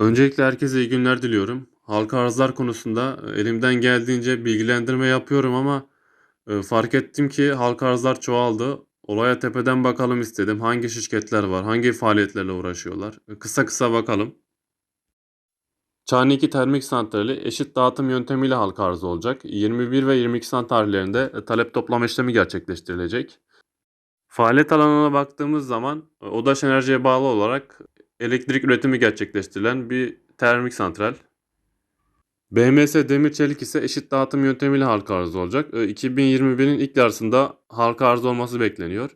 Öncelikle herkese iyi günler diliyorum. Halka arzlar konusunda e, elimden geldiğince bilgilendirme yapıyorum ama e, fark ettim ki halka arzlar çoğaldı. Olaya tepeden bakalım istedim. Hangi şirketler var, hangi faaliyetlerle uğraşıyorlar? E, Kısa kısa bakalım. Çağniki Termik Santrali eşit dağıtım yöntemiyle halka arz olacak. 21 ve 22 Nisan tarihlerinde talep toplama işlemi gerçekleştirilecek. Faaliyet alanına baktığımız zaman Odaş Enerji'ye bağlı olarak elektrik üretimi gerçekleştirilen bir termik santral. BMS Demir Çelik ise eşit dağıtım yöntemiyle halka arz olacak. E, 2021'in ilk yarısında halka arz olması bekleniyor.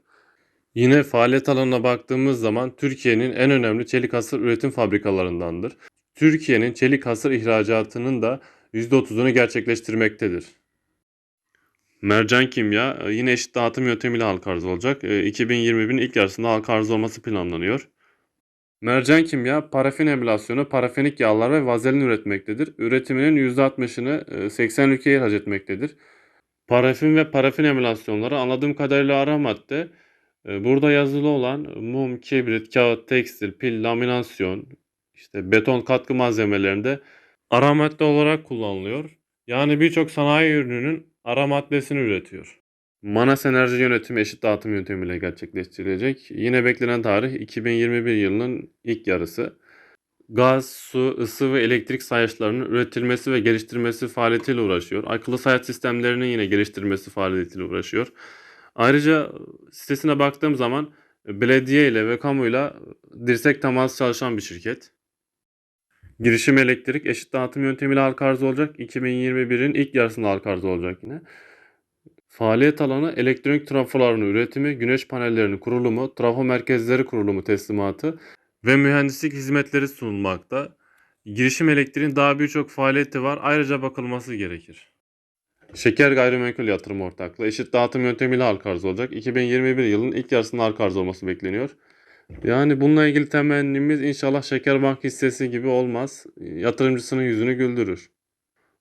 Yine faaliyet alanına baktığımız zaman Türkiye'nin en önemli çelik hasır üretim fabrikalarındandır. Türkiye'nin çelik hasır ihracatının da %30'unu gerçekleştirmektedir. Mercan Kimya e, yine eşit dağıtım yöntemiyle halka arz olacak. E, 2021'in ilk yarısında halka arz olması planlanıyor. Mercan Kimya parafin emülasyonu, parafenik yağlar ve vazelin üretmektedir. Üretiminin %60'ını e, 80 ülkeye ihraç etmektedir. Parafin ve parafin emülasyonları anladığım kadarıyla ara madde. E, Burada yazılı olan mum, kibrit, kağıt, tekstil, pil, laminasyon, işte beton katkı malzemelerinde ara madde olarak kullanılıyor. Yani birçok sanayi ürününün ara maddesini üretiyor. Manas Enerji Yönetimi eşit dağıtım yöntemiyle gerçekleştirilecek. Yine beklenen tarih 2021 yılının ilk yarısı. Gaz, su, ısı ve elektrik sayaçlarının üretilmesi ve geliştirmesi faaliyetiyle uğraşıyor. Akıllı sayaç sistemlerinin yine geliştirmesi faaliyetiyle uğraşıyor. Ayrıca sitesine baktığım zaman belediye ile ve kamuyla dirsek teması çalışan bir şirket. Girişim elektrik eşit dağıtım yöntemiyle halka arz olacak. 2021'in ilk yarısında halka arz olacak yine. Faaliyet alanı elektronik trafoların üretimi, güneş panellerinin kurulumu, trafo merkezleri kurulumu teslimatı ve mühendislik hizmetleri sunulmakta. Girişim elektriğin daha birçok faaliyeti var. Ayrıca bakılması gerekir. Şeker Gayrimenkul Yatırım Ortaklığı eşit dağıtım yöntemiyle halka arz olacak. 2021 yılının ilk yarısında halka arz olması bekleniyor. Yani bununla ilgili temennimiz inşallah Şekerbank hissesi gibi olmaz. Yatırımcısının yüzünü güldürür.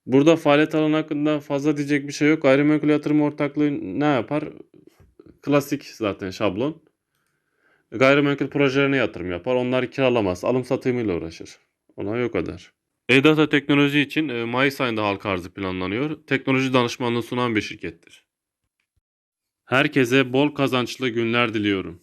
Burada faaliyet alanı hakkında fazla diyecek bir şey yok. Gayrimenkul yatırım ortaklığı ne yapar? Klasik zaten şablon. Gayrimenkul projelerine yatırım yapar. Onları kiralamaz. Alım satımıyla uğraşır. Ona yok kadar. E-Data teknoloji için e, Mayıs ayında halka arzı planlanıyor. Teknoloji danışmanlığı sunan bir şirkettir. Herkese bol kazançlı günler diliyorum.